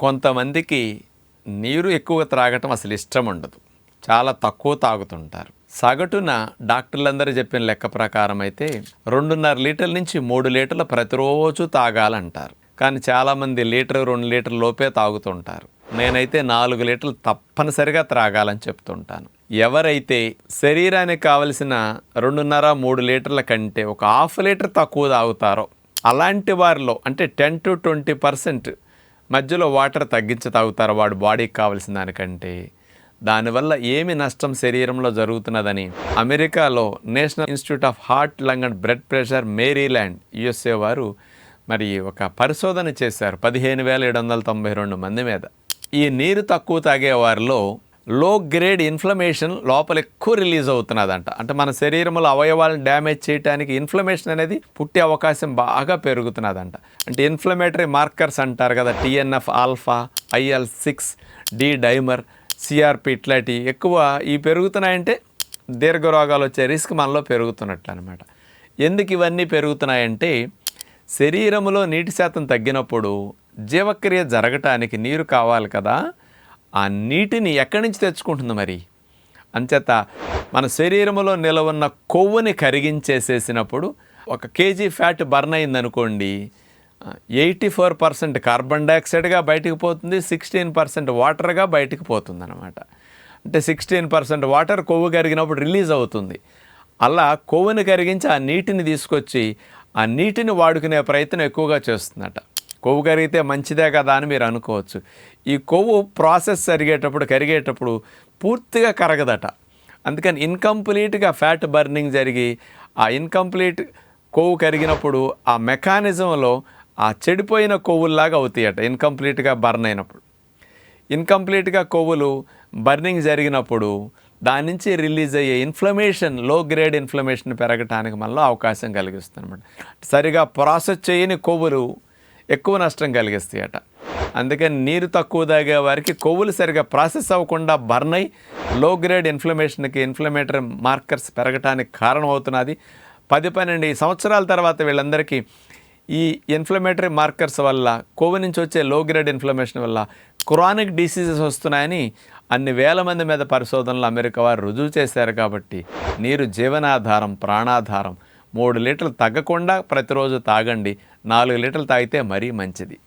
కొంతమందికి నీరు ఎక్కువ త్రాగటం అసలు ఇష్టం ఉండదు. చాలా తక్కువ తాగుతుంటారు. సగటున డాక్టర్లందరూ చెప్పిన లెక్క ప్రకారం అయితే రెండున్నర లీటర్ల నుంచి మూడు లీటర్లు ప్రతిరోజు తాగాలంటారు. కానీ చాలామంది లీటర్ రెండు లీటర్ లోపే తాగుతుంటారు. నేనైతే నాలుగు లీటర్లు తప్పనిసరిగా త్రాగాలని చెప్తుంటాను. ఎవరైతే శరీరానికి కావలసిన రెండున్నర మూడు లీటర్ల కంటే ఒక హాఫ్ లీటర్ తక్కువ తాగుతారో అలాంటి వారిలో అంటే టెన్ టు ట్వంటీ పర్సెంట్ మధ్యలో వాటర్ తగ్గించి తాగుతారు వాడు బాడీకి కావాల్సిన దానికంటే. దానివల్ల ఏమి నష్టం శరీరంలో జరుగుతున్నదని అమెరికాలో national institute of heart lung and blood pressure Maryland USA వారు మరి ఒక పరిశోధన చేశారు పదిహేను వేల ఏడు వందల తొంభై రెండు మంది మీద. ఈ నీరు తక్కువ తాగే వారిలో లో గ్రేడ్ ఇన్ఫ్లమేషన్ లోపల ఎక్కువ రిలీజ్ అవుతున్నదంట. అంటే మన శరీరంలో అవయవాలను డ్యామేజ్ చేయడానికి ఇన్ఫ్లమేషన్ అనేది పుట్టే అవకాశం బాగా పెరుగుతున్నదంట. అంటే ఇన్ఫ్లమేటరీ మార్కర్స్ అంటారు కదా TNF alpha IL six D dimer CRP ఇట్లాంటి ఎక్కువ ఈ పెరుగుతున్నాయంటే దీర్ఘ రోగాలు వచ్చే రిస్క్ మనలో పెరుగుతున్నట్లు అనమాట ఎందుకు ఇవన్నీ పెరుగుతున్నాయంటే శరీరంలో నీటి శాతం తగ్గినప్పుడు జీవక్రియ జరగటానికి నీరు కావాలి కదా. ఆ నీటిని ఎక్కడి నుంచి తెచ్చుకుంటుంది మరి? అంచేత మన శరీరంలో నిలవన్న కొవ్వుని కరిగించేసేసినప్పుడు ఒక కేజీ ఫ్యాట్ బర్న్ అయిందనుకోండి ఎయిటీ ఫోర్ పర్సెంట్ కార్బన్ డైఆక్సైడ్గా బయటికి పోతుంది సిక్స్టీన్ పర్సెంట్ వాటర్గా బయటికి పోతుంది అనమాట అంటే సిక్స్టీన్ పర్సెంట్ వాటర్ కొవ్వు కరిగినప్పుడు రిలీజ్ అవుతుంది. అలా కొవ్వుని కరిగించి ఆ నీటిని తీసుకొచ్చి ఆ నీటిని వాడుకునే ప్రయత్నం ఎక్కువగా చేస్తుందట. కొవ్వు కరిగితే మంచిదే కదా అని మీరు అనుకోవచ్చు. ఈ కొవ్వు ప్రాసెస్ జరిగేటప్పుడు కరిగేటప్పుడు పూర్తిగా కరగదట. అందుకని ఇన్కంప్లీట్గా ఫ్యాట్ బర్నింగ్ జరిగి ఆ ఇన్కంప్లీట్ కొవ్వు కరిగినప్పుడు ఆ మెకానిజంలో ఆ చెడిపోయిన కొవ్వుల్లాగా అవుతాయట ఇన్కంప్లీట్గా బర్న్ అయినప్పుడు. ఇన్కంప్లీట్గా కొవ్వులు బర్నింగ్ జరిగినప్పుడు దాని నుంచి రిలీజ్ అయ్యే ఇన్ఫ్లమేషన్లో గ్రేడ్ ఇన్ఫ్లమేషన్ పెరగటానికి మనలో అవకాశం కలిగిస్తుంది అనమాట సరిగా ప్రాసెస్ చేయని కొవ్వులు ఎక్కువ నష్టం కలిగిస్తాయట. అందుకని నీరు తక్కువ తాగే వారికి కొవ్వులు సరిగా ప్రాసెస్ అవ్వకుండా బర్న్ అయి లో గ్రేడ్ ఇన్ఫ్లమేషన్కి ఇన్ఫ్లమేటరీ మార్కర్స్ పెరగటానికి కారణమవుతున్నది. పది పన్నెండు సంవత్సరాల తర్వాత వీళ్ళందరికీ ఈ ఇన్ఫ్లమేటరీ మార్కర్స్ వల్ల కొవ్వు నుంచి వచ్చే లో గ్రేడ్ ఇన్ఫ్లమేషన్ వల్ల క్రానిక్ డిసీజెస్ వస్తున్నాయని అన్ని వేల మంది మీద పరిశోధనలు అమెరికా వారు రుజువు చేశారు కాబట్టి నీరు జీవనాధారం ప్రాణాధారం మూడు లీటర్లు తగ్గకుండా ప్రతిరోజు తాగండి. నాలుగు లీటర్లు తాగితే మరీ మంచిది.